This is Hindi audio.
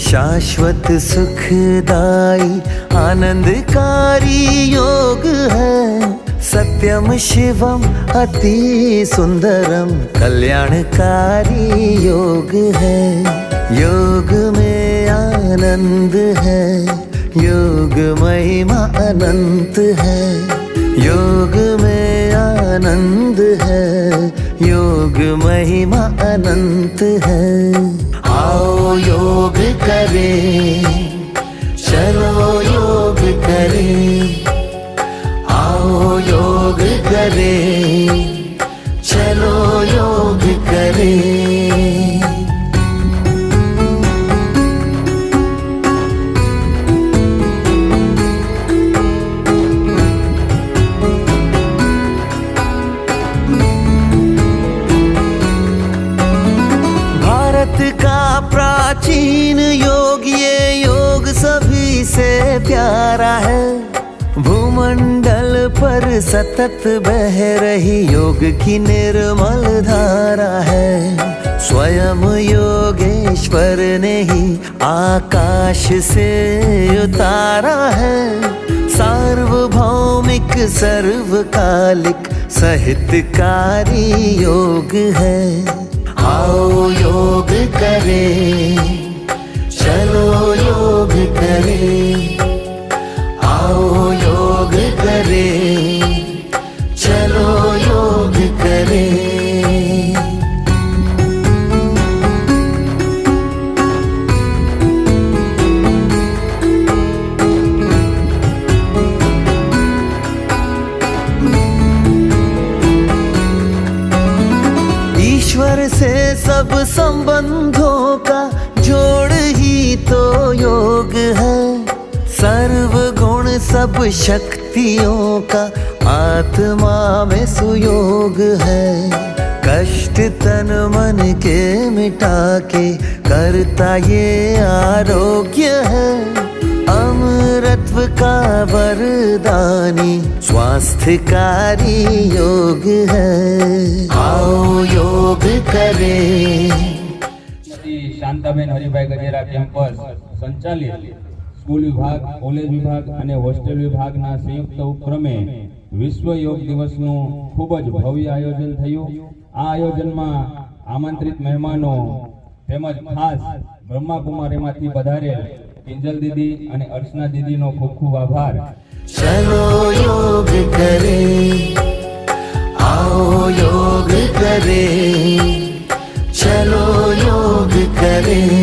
शाश्वत सुखदाई, आनंदकारी योग है। सत्यम, शिवम, अति सुंदरम, कल्याणकारी योग है। योग में आनंद है, योग महिमा अनंत है। योग में आनंद है, योग महिमा अनंत है। आओ योग करें चलो योग करें। भारत का प्राचीन योग ये योग सभी से प्यारा है। भूमंडल पर सतत बह रही योग की निर्मल धारा है। स्वयं योगेश्वर ने ही आकाश से उतारा है। सार्वभौमिक सर्वकालिक सहितकारी योग है। आओ योग करें। ईश्वर से सब संबंधों का जोड़ ही तो योग है। सर्व गुण सब शक्तियों का आत्मा में सुयोग है। कष्ट तन मन के मिटा के करता ये आरोग्य है। अमरत्व का वरदानी स्वास्थ्यकारी योग है आओ योग करें શ્રી શાંતાબેન હરિભાઈ ગજેરા કેમ્પસ સંચાલિત સ્કૂલ વિભાગ કોલેજ વિભાગ અને હોસ્ટેલ વિભાગના સંયુક્ત ઉપક્રમે વિશ્વ યોગ દિવસનું ખૂબ જ ભવ્ય આયોજન થયું આ આયોજનમાં આમંત્રિત મહેમાનો તેમજ ખાસ બ્રહ્માકુમારીમાંથી પધારેલ કિંજલ દીદી અને અર્ચના દીદીનો ખૂબ ખૂબ આભાર. ચલો યોગ કરે? આવો યોગ કરે. ચલો યોગ કરે?